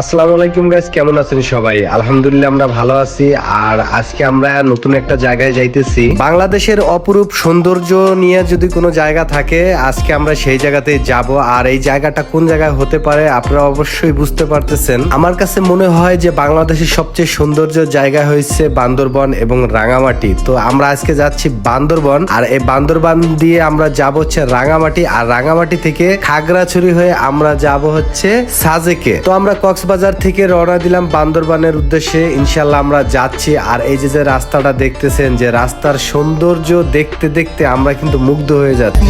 আসসালামু আলাইকুম গাইস কেমন আছেন সবাই? আলহামদুলিল্লাহ আমরা ভালো আছি। আর আজকে আমরা নতুন একটা জায়গায় যাইতেছি। বাংলাদেশের অপরূপ সৌন্দর্য নিয়ে যদি কোনো জায়গা থাকে, আজকে আমরা সেই জায়গাতে যাব। আর এই জায়গাটা কোন জায়গায় হতে পারে, আপনারা অবশ্যই বুঝতে পারতেছেন। আমার কাছে মনে হয় যে বাংলাদেশের সবচেয়ে সৌন্দর্য জায়গা হয়েছে বান্দরবন এবং রাঙামাটি। তো আমরা আজকে যাচ্ছি বান্দরবন। আর এই বান্দরবান দিয়ে আমরা যাব হচ্ছে রাঙামাটি। আর রাঙামাটি থেকে খাগড়াছড়ি হয়ে আমরা যাব হচ্ছে সাজেকে। তো আমরা কক্সবাজার থেকে রওনা দিলাম বান্দরবানের উদ্দেশ্যে। ইনশাল্লাহ আমরা যাচ্ছি। আর এই যে যে রাস্তাটা দেখতেছেন, যে রাস্তার সৌন্দর্য দেখতে দেখতে আমরা কিন্তু মুগ্ধ হয়ে যাচ্ছি।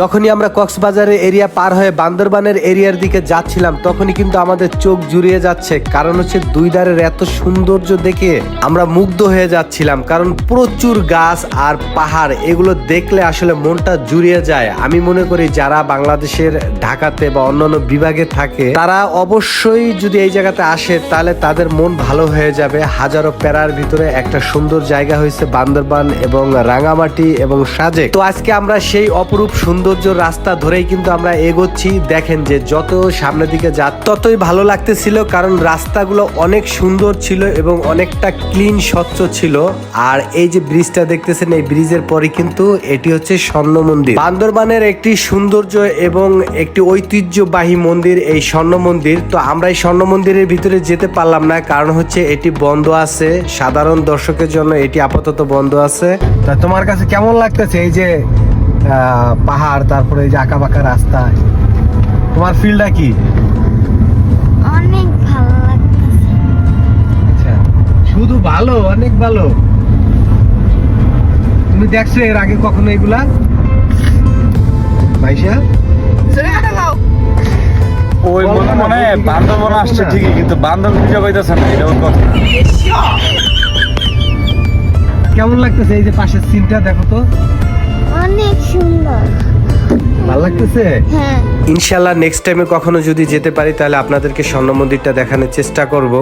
যখনই আমরা কক্সবাজারের এরিয়া পার হয়ে বান্দরবানের এরিয়ার দিকে যাচ্ছিলাম, তখনই কিন্তু আমাদের চোখ জুড়িয়ে যাচ্ছে। কারণ হচ্ছে দুই ধারের এত সৌন্দর্য দেখে আমরা মুগ্ধ হয়ে যাচ্ছিলাম। কারণ প্রচুর গাছ আর পাহাড়, এগুলো দেখলে আসলে মনটা জুড়িয়ে যায়। আমি মনে করি যারা বাংলাদেশের ঢাকাতে বা অন্যান্য বিভাগে থাকে, তারা অবশ্যই যদি এই জায়গাতে আসে, তাহলে তাদের মন ভালো হয়ে যাবে। হাজারো প্যারার ভিতরে একটা সুন্দর জায়গা হয়েছে বান্দরবান এবং রাঙামাটি এবং সাজেক। তো আজকে আমরা সেই অপরূপ সৌন্দর্য রাস্তা ধরেই কিন্তু আমরা এগোচ্ছি। দেখেন যে যত সামনের দিকে যা, ততই ভালো লাগতেছিল কারণ রাস্তাগুলো অনেক সুন্দর ছিল এবং অনেকটা ক্লিন স্বচ্ছ ছিল। আর এই যে ব্রিজটা দেখতেছেন, এই ব্রিজের পরে কিন্তু এটি হচ্ছে স্বর্ণ মন্দির। বান্দরবানের একটি সৌন্দর্য এবং একটি ঐতিহ্যবাহী মন্দির এই স্বর্ণ মন্দির। তো আমরা এই স্বর্ণ মন্দিরের ভিতরে যেতে পারলাম না, কারণ হচ্ছে এটি বন্ধ আছে। সাধারণ দর্শকের জন্য এটি আপাতত বন্ধ আছে। তা তোমার কাছে কেমন লাগতেছে? এই যে পাহাড় তারপরে এই যে আঁকা বাঁকা রাস্তা। তোমার ফিল্ডটা কি? অনেক ভালো লাগতেছে। আচ্ছা। শুধু ভালো অনেক ভালো। তুমি দেখছ এর আগে কখনো এগুলা? মাইশা? ওই মনে মনে বান্দরবন আসছে ঠিকই কিন্তু বান্দর খুঁজে পাইতেছে না এটা ওর কথা। কেমন লাগতেছে এই যে পাশের সিনটা দেখো তো? অনেক সুন্দর। ভালো লাগতেছে? হ্যাঁ। ইনশাল্লাহ নেক্সট টাইমে কখনো যদি যেতে পারি তাহলে আপনাদেরকে স্বর্ণ মন্দিরটা দেখানোর চেষ্টা করব।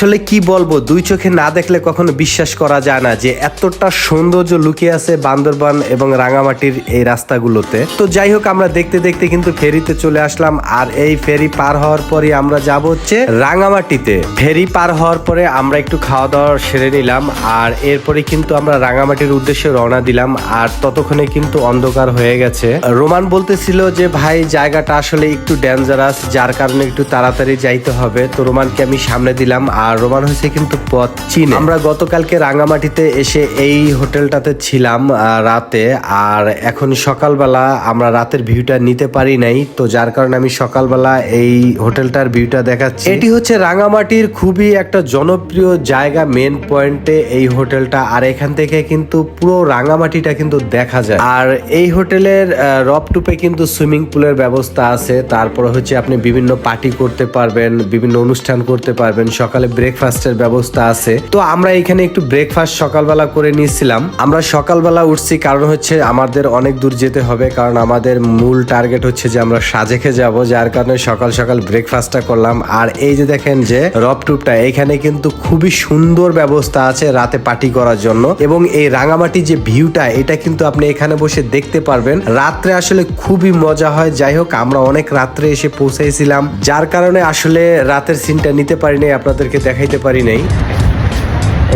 আসলে কি বলব? দুই চোখে না দেখলে কখনো বিশ্বাস করা যায় না যে এতটা সৌন্দর্য লুকিয়ে আছে বান্দরবান এবং রাঙামাটির এই রাস্তাগুলোতে। তো যাই হোক, আমরা দেখতে দেখতে কিন্তু ফেরিতে চলে আসলাম আর এই ফেরি পার হওয়ার পরে আমরা যাব হচ্ছে রাঙামাটিতে। ফেরি পার হওয়ার পরে আমরা একটু খাওয়া দাওয়া সেরে নিলাম আর এরপরে কিন্তু আমরা রাঙামাটির উদ্দেশ্যে রওনা দিলাম আর ততক্ষণে কিন্তু অন্ধকার হয়ে গেছে। রোমান বলতেছিল যে, ভাই, জায়গাটা আসলে একটু ডেঞ্জারাস যার কারণে একটু তাড়াতাড়ি যাইতে হবে। তো রোমানকে আমি সামনে দিলাম আর রোমান হয়েছে কিন্তু পথ চিনে। আমরা গতকালকে রাঙামাটিতে এসে এই হোটেলটাতে ছিলাম রাতে। আর এখন সকালবেলা আমরা রাতের ভিউটা নিতে পারি নাই তো যার কারণে আমি সকালবেলা এই হোটেলটার ভিউটা দেখাচ্ছি। এটি হচ্ছে রাঙামাটির খুবই একটা জনপ্রিয় জায়গা মেন পয়েন্টে এই হোটেলটা। আর এখান থেকে কিন্তু পুরো রাঙামাটিটা কিন্তু দেখা যায়। আর এই হোটেলের রপ টুপে কিন্তু সুইমিং পুলের ব্যবস্থা আছে। তারপরে হচ্ছে আপনি বিভিন্ন পার্টি করতে পারবেন বিভিন্ন অনুষ্ঠান করতে পারবেন। সকালে ব্রেকফাস্টের ব্যবস্থা আছে। তো আমরা এখানে একটু ব্রেকফাস্ট সকালবেলা করে নিয়েছিলাম। আমরা সকালবেলা উঠছি কারণ হচ্ছে আমাদের অনেক দূর যেতে হবে, কারণ আমাদের মূল টার্গেট হচ্ছে যে আমরা সাজেকে যাব, যার কারণে সকাল সকাল ব্রেকফাস্টটা করলাম। আর এই যে দেখেন যে রপ টুপটা, এখানে কিন্তু খুবই সুন্দর ব্যবস্থা আছে রাতে পার্টি করার জন্য। এবং এই রাঙামাটি যে ভিউটা এটা কিন্তু আপনি এখানে বসে দেখতে পারবেন। রাত্রে আসলে খুবই মজা হয়। যাই হোক, আমরা অনেক রাত্রে এসে পৌঁছাইছিলাম। যার কারণে আসলে রাতের সিনটা নিতে পারি নাই আপনাদেরকে দেখাইতে পারি নাই।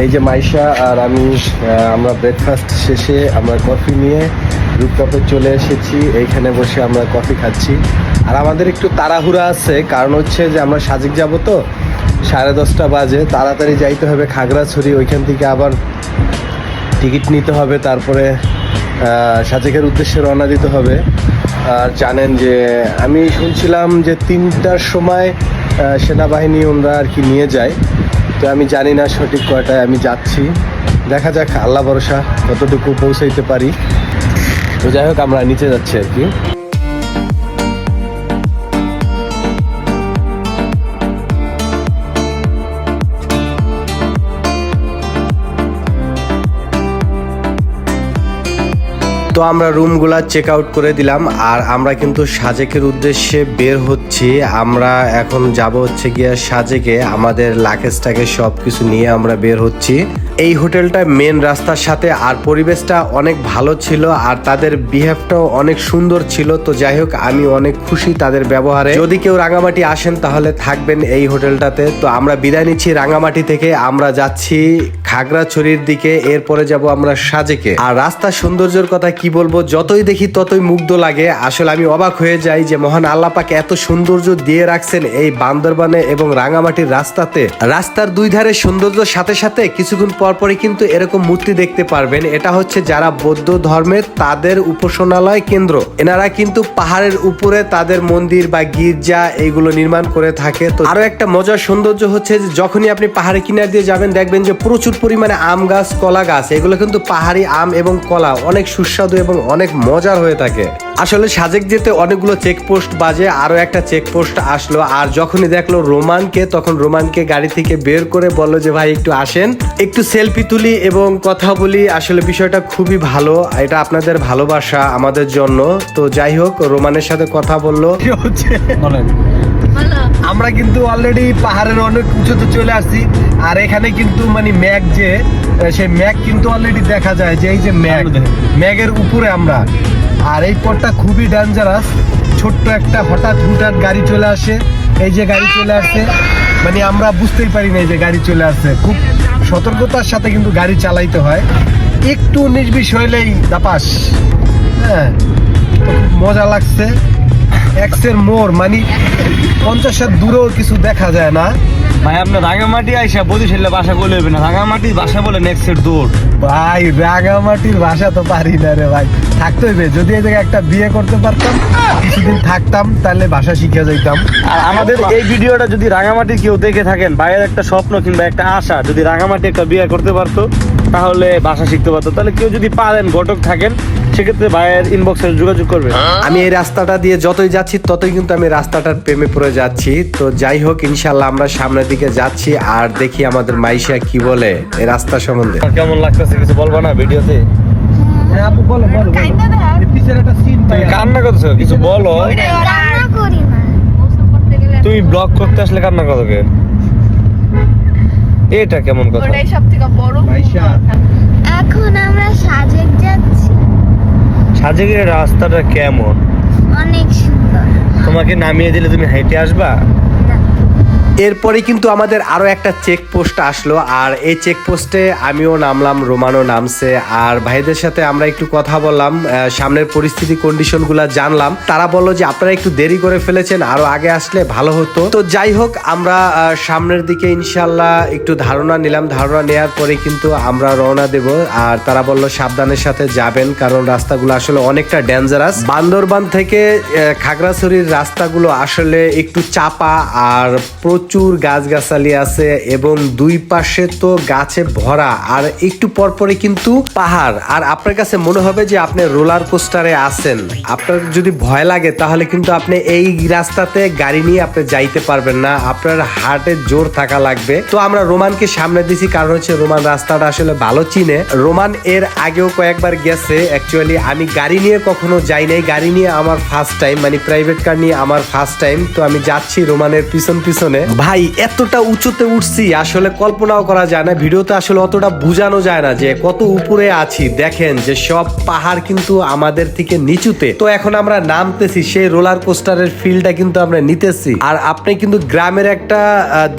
এই যে মাইশা আর আমি আমরা ব্রেকফাস্ট শেষে আমরা কফি নিয়ে রুপটপে চলে এসেছি। এইখানে বসে আমরা কফি খাচ্ছি। আর আমাদের একটু তাড়াহুড়া আছে, কারণ হচ্ছে যে আমরা সাজিক যাব তো, সাড়ে দশটা বাজে। তাড়াতাড়ি যাইতে হবে খাগড়াছড়ি, ওইখান থেকে আবার টিকিট নিতে হবে। তারপরে সাজেকের উদ্দেশ্যে রওনা দিতে হবে। আর জানেন যে, আমি শুনছিলাম যে তিনটার সময় সেনাবাহিনী ওনারা আর কি নিয়ে যায়। তো আমি জানি না সঠিক কয়টায় আমি যাচ্ছি। দেখা যাক, আল্লাহ ভরসা কতটুকু পৌঁছাইতে পারি। তো যাই হোক, আমরা নিচে যাচ্ছি আর কি। তো আমরা রুমগুলা চেক আউট করে দিলাম, আর আমরা কিন্তু সাজেকের উদ্দেশ্যে বের হচ্ছি। আমরা এখন যাব হচ্ছে গিয়ে সাজেকে, আমাদের লাকেজটাকে সব কিছু নিয়ে আমরা বের হচ্ছি। এই হোটেলটা মেন রাস্তার সাথে, আর পরিবেশটা অনেক ভালো ছিল, আর তাদের বিহেভটাও অনেক সুন্দর ছিল। তো যাই হোক, আমি অনেক খুশি তাদের ব্যবহারে। যদি কেউ রাঙামাটি আসেন, তাহলে থাকবেন এই হোটেলটাতে। তো আমরা বিদায় নিচ্ছি রাঙামাটি থেকে। আমরা যাচ্ছি খাগড়াছড়ির দিকে, এরপরে যাব আমরা সাজেকে। আর রাস্তার সৌন্দর্যের কথা কি বলব, যতই দেখি ততই মুগ্ধ লাগে। আসলে আমি অবাক হয়ে যাই যে মহান আল্লাপাক এত সৌন্দর্য দিয়ে রাখছেন এই বান্দরবানে এবং রাঙামাটির রাস্তাতে। রাস্তার দুই ধারে সৌন্দর্যের সাথে সাথে কিছুক্ষণ পর পরই কিন্তু এরকম মূর্তি দেখতে পারবেন। এটা হচ্ছে যারা বৌদ্ধ ধর্মের তাদের উপাসনালয় কেন্দ্র। এনারা কিন্তু পাহাড়ের উপরে তাদের মন্দির বা গির্জা এইগুলো নির্মাণ করে থাকে। তো আরও একটা মজার সৌন্দর্য হচ্ছে যে যখনই আপনি পাহাড়ের কিনার দিয়ে যাবেন, দেখবেন যে প্রচুর পরিমাণে আম গাছ, কলা গাছ। এগুলো কিন্তু পাহাড়ি আম এবং কলা। অনেক সুস্বাদু এবং অনেক মজার হয়ে থাকে। আসলে সাজেক যেতে অনেকগুলো চেকপোস্ট বাজে আরও একটা চেকপোস্ট আসলো আর যখনই দেখল রোমানকে তখন রোমানকে গাড়ি থেকে বের করে বলল যে ভাই একটু আসেন। একটু সেলফি তুলি এবং কথা বলি আসলে বিষয়টা খুবই ভালো এটা আপনাদের ভালোবাসা আমাদের জন্য। তো যাই হোক রোমানের সাথে কথা বলল। বলেন। আমরা কিন্তু অলরেডি পাহাড়ের অনেক উঁচুতে চলে আসছি আর এখানে কিন্তু মানে ম্যাগ যে সেই ম্যাগ কিন্তু অলরেডি দেখা যায় যে এই যে ম্যাগ ম্যাগের উপরে আমরা। আর এই পথটা খুবই ডেঞ্জারাস ছোট্ট একটা হঠাৎ হুঠাৎ গাড়ি চলে আসে। এই যে গাড়ি চলে আসছে মানে আমরা বুঝতেই পারি না এই যে গাড়ি চলে আসছে খুব সতর্কতার সাথে কিন্তু গাড়ি চালাইতে হয়। একটু বিশ হইলেই দাপাস। হ্যাঁ মজা লাগছে। এক্সের মোড় মানে পঞ্চাশ হাত দূরেও কিছু দেখা যায় না। ভাই আপনি রাঙামাটি আইসা বরিশালে বাসা বলে হবে না। রাঙামাটি বাসা বলে নেক্সট দূর ভাই রাঙামাটির ভাষা তো পারি না রে ভাই। থাকতে হবে যদি এই জায়গায় একটা বিয়ে করতে পারতাম কিছুদিন থাকতাম তাহলে ভাষা শিখে যাইতাম। আর আমাদের এই ভিডিওটা যদি রাঙামাটি কেউ দেখে থাকেন ভাইয়ের একটা স্বপ্ন কিংবা একটা আশা যদি রাঙামাটি একটা বিয়ে করতে পারতো তাহলে ভাষা শিখতে পারতো। তাহলে কেউ যদি পারেন ঘটক থাকেন সেক্ষেত্রে ভাইয়ের ইনবক্সে যোগাযোগ করবে। আমি এই রাস্তাটা দিয়ে যতই যাচ্ছি ততই কিন্তু আমি রাস্তাটার প্রেমে পড়ে যাচ্ছি। তো যাই হোক ইনশাল্লাহ আমরা সামনের দিকে যাচ্ছি আর দেখি আমাদের মাইশা কি বলে এই রাস্তা সম্বন্ধে। কেমন লাগতেছে কিছু বলব না ভিডিওতে? আপু বলো বলো পিছের একটা সিন তুমি কান্না করছ কিছু বলো? রান্না করি না। তুমি ব্লগ করতে আসলে কান্না করো কেন? এটা কেমন কথা? ওটাই সবথেকে বড় ভাইসা এখন আমরা সাজেক যাচ্ছি। সাজেকের রাস্তাটা কেমন? অনেক সুন্দর। তোমাকে নামিয়ে দিলে তুমি হেঁটে আসবা? এরপরে কিন্তু আমাদের আরও একটা চেক পোস্ট আসলো, আর এই চেক পোস্টে আমিও নামলাম, রোমানও নামছে, আর ভাইদের সাথে আমরা একটু কথা বললাম সামনের পরিস্থিতি কন্ডিশনগুলা জানলাম। তারা বলল যে, আপনারা একটু দেরি করে ফেলেছেন, আরও আগে আসলে ভালো হতো। তো যাই হোক, আমরা সামনের দিকে ইনশাল্লাহ একটু ধারণা নিলাম। ধারণা নেওয়ার পরে কিন্তু আমরা রওনা দেব, আর তারা বলল সাবধানের সাথে যাবেন, কারণ রাস্তাগুলো আসলে অনেকটা ডেঞ্জারাস বান্দরবান থেকে খাগড়াছড়ির রাস্তাগুলো আসলে একটু চাপা, আর প্রচুর গাছগাছালি আছে এবং দুই পাশে তো গাছে ভরা। আর একটু পরপরই কিন্তু পাহাড়। আর আপনার কাছে মনে হবে যে আপনি রোলার কোস্টারে আছেন। আপনার যদি ভয় লাগে, তাহলে কিন্তু আপনি এই রাস্তাতে গাড়ি নিয়ে আপনি যাইতে পারবেন না। আপনার হার্টে জোর থাকা লাগবে। তো আমরা রোমানকে সামনে দিছি, কারণ হচ্ছে রোমান রাস্তাটা আসলে ভালো চিনে। রোমান এর আগেও কয়েকবার গেছে। অ্যাকচুয়ালি আমি গাড়ি নিয়ে কখনো যাই নাই। গাড়ি নিয়ে আমার ফার্স্ট টাইম মানে প্রাইভেট কার নিয়ে আমার ফার্স্ট টাইম তো আমি যাচ্ছি রোমানের পিছন পিছনে। ভাই, এতটা উঁচুতে উঠছি, আসলে কল্পনাও করা যায় না। ভিডিওতে আসলে অতটা বোঝানো যায় না যে কত উপরে আছি। দেখেন যে সব পাহাড় কিন্তু আমাদের থেকে নিচুতে। তো এখন আমরা নামতেছি, সেই রোলার কোস্টারের ফিলটা কিন্তু আমরা নিতেছি। আর আপনি কিন্তু গ্রামের একটা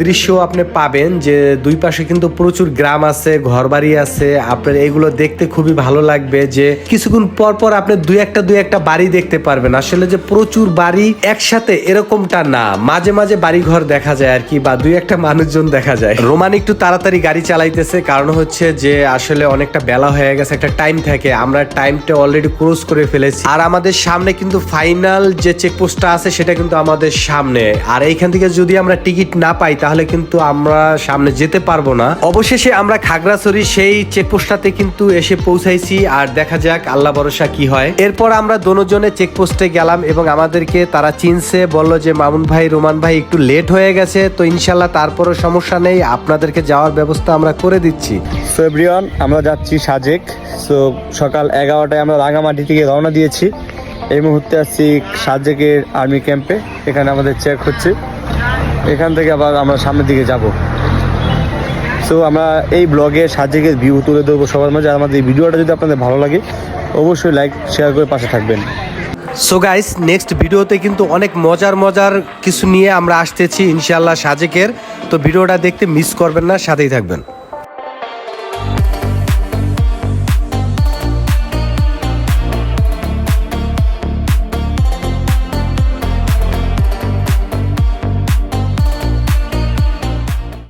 দৃশ্য আপনি পাবেন যে দুই পাশে কিন্তু প্রচুর গ্রাম আছে, ঘরবাড়ি আছে। আপনার এগুলো দেখতে খুবই ভালো লাগবে যে কিছুক্ষণ পর পর আপনি দুই একটা দুই একটা বাড়ি দেখতে পারবেন। আসলে যে প্রচুর বাড়ি একসাথে এরকমটা না। মাঝে মাঝে বাড়ি ঘর দেখা যায়। আর কি, বা দুই একটা মানুষজন দেখা যায়। রোমান একটু তাড়াতাড়ি গাড়ি চালাইতেছে, কারণ হচ্ছে যে আসলে অনেকটা বেলা হয়ে গেছে, একটা টাইম থাকে। আমরা টাইমটা অলরেডি ক্রস করে ফেলেছি। আর আমাদের সামনে কিন্তু ফাইনাল যে চেকপোস্টটা আছে, সেটা কিন্তু আমাদের সামনে। আর এইখান থেকে যদি আমরা টিকিট না পাই, তাহলে কিন্তু আমরা সামনে যেতে পারব না। অবশেষে আমরা খাগড়াছড়ি সেই চেকপোস্টটাতে কিন্তু এসে পৌঁছাইছি, আর দেখা যাক, আল্লাহ ভরসা কি হয়। এরপর আমরা দোনোজনে চেকপোস্টে গেলাম, এবং আমাদেরকে তারা চিনছে, বলল যে, মামুন ভাই, রোমান ভাই, একটু লেট হয়ে গেছে। হয়েছে, তো ইনশাল্লাহ তারপরও সমস্যা নেই। আপনাদেরকে যাওয়ার ব্যবস্থা আমরা করে দিচ্ছি। সো আমরা যাচ্ছি সাজেক। সো সকাল এগারোটায় আমরা রাঙামাটি থেকে রওনা দিয়েছি। এই মুহূর্তে আসছি সাজেকের আর্মি ক্যাম্পে। এখানে আমাদের চেক হচ্ছে। এখান থেকে আবার আমরা সামনের দিকে যাব। সো আমরা এই ব্লগে সাজেকের ভিউ তুলে দেবো সবার মাঝে। আমাদের এই ভিডিওটা যদি আপনাদের ভালো লাগে, অবশ্যই লাইক শেয়ার করে পাশে থাকবেন। সো গাইস নেক্সট ভিডিওতে কিন্তু অনেক মজার মজার কিছু নিয়ে আমরা আসতেছি ইনশাল্লাহ সাজেকের। তো ভিডিওটা দেখতে মিস করবেন না, সাথেই থাকবেন।